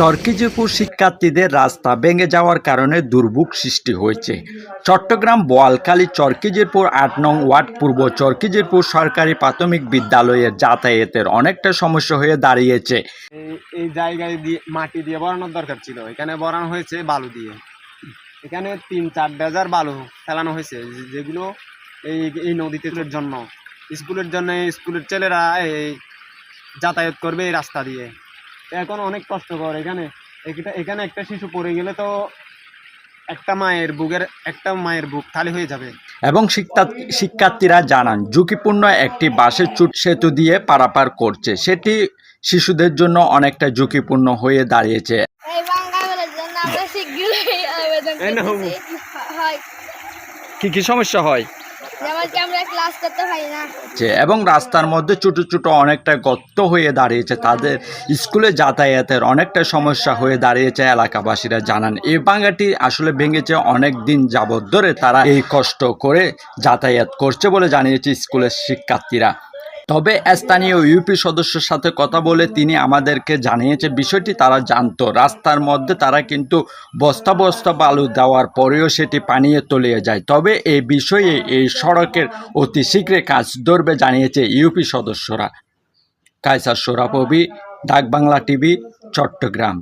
চরকিজিপুর শিক্ষার্থীদের রাস্তা ভেঙে যাওয়ার কারণে দুর্ভোগ সৃষ্টি হয়েছে। চট্টগ্রাম বোয়ালখালী চরকিজিরপুর আট নং ওয়ার্ড পূর্ব চরকিজিরপুর সরকারি প্রাথমিক বিদ্যালয়ের যাতায়াতের অনেকটা সমস্যা হয়ে দাঁড়িয়েছে। এই জায়গায় দিয়ে মাটি দিয়ে বরানোর দরকার ছিল। এখানে বরানো হয়েছে বালু দিয়ে। এখানে তিন চার ডেজার বালু ফেলানো হয়েছে, যেগুলো এই এই নদীতে জন্য। স্কুলের জন্য স্কুলের ছেলেরা এই যাতায়াত করবে এই রাস্তা দিয়ে। এখন অনেক কষ্টকর এখানে এখানে একটা শিশু পড়ে গেলে তো একটা মায়ের বুকের একটা মায়ের বুক খালি হয়ে যাবে। এবং শিক্ষা- শিক্ষার্থীরা জানান ঝুঁকিপূর্ণ একটি বাসের চুট সেতু দিয়ে পারাপার করছে। সেটি শিশুদের জন্য অনেকটা ঝুঁকিপূর্ণ হয়ে দাঁড়িয়েছে। কি কি সমস্যা হয়? যেমন কি আমরা ক্লাস করতে পারি না। যে এবং রাস্তার মধ্যে ছোট ছোট অনেকটা গর্ত হয়ে দাঁড়িয়েছে। তাদের স্কুলে যাতায়াতের অনেকটা সমস্যা হয়ে দাঁড়িয়েছে এলাকাবাসীরা জানান। এই বাঙ্গাটি আসলে ভেঙেছে অনেক দিন যাবৎ ধরে তারা এই কষ্ট করে যাতায়াত করছে বলে জানিয়েছে স্কুলের শিক্ষার্থীরা। তবে স্থানীয় ইউপি সদস্যের সাথে কথা বলে তিনি আমাদেরকে জানিয়েছে, বিষয়টি তারা জানতো। রাস্তার মধ্যে তারা কিন্তু বস্তা বস্তা বালু দেওয়ার পরেও সেটি পানিয়ে তলিয়ে যায়। তবে এই বিষয়ে এই সড়কের অতি শীঘ্রে কাজ ধরবে জানিয়েছে ইউপি সদস্যরা। কায়সার সোরাপবি ডাক বাংলা টিভি, চট্টগ্রাম।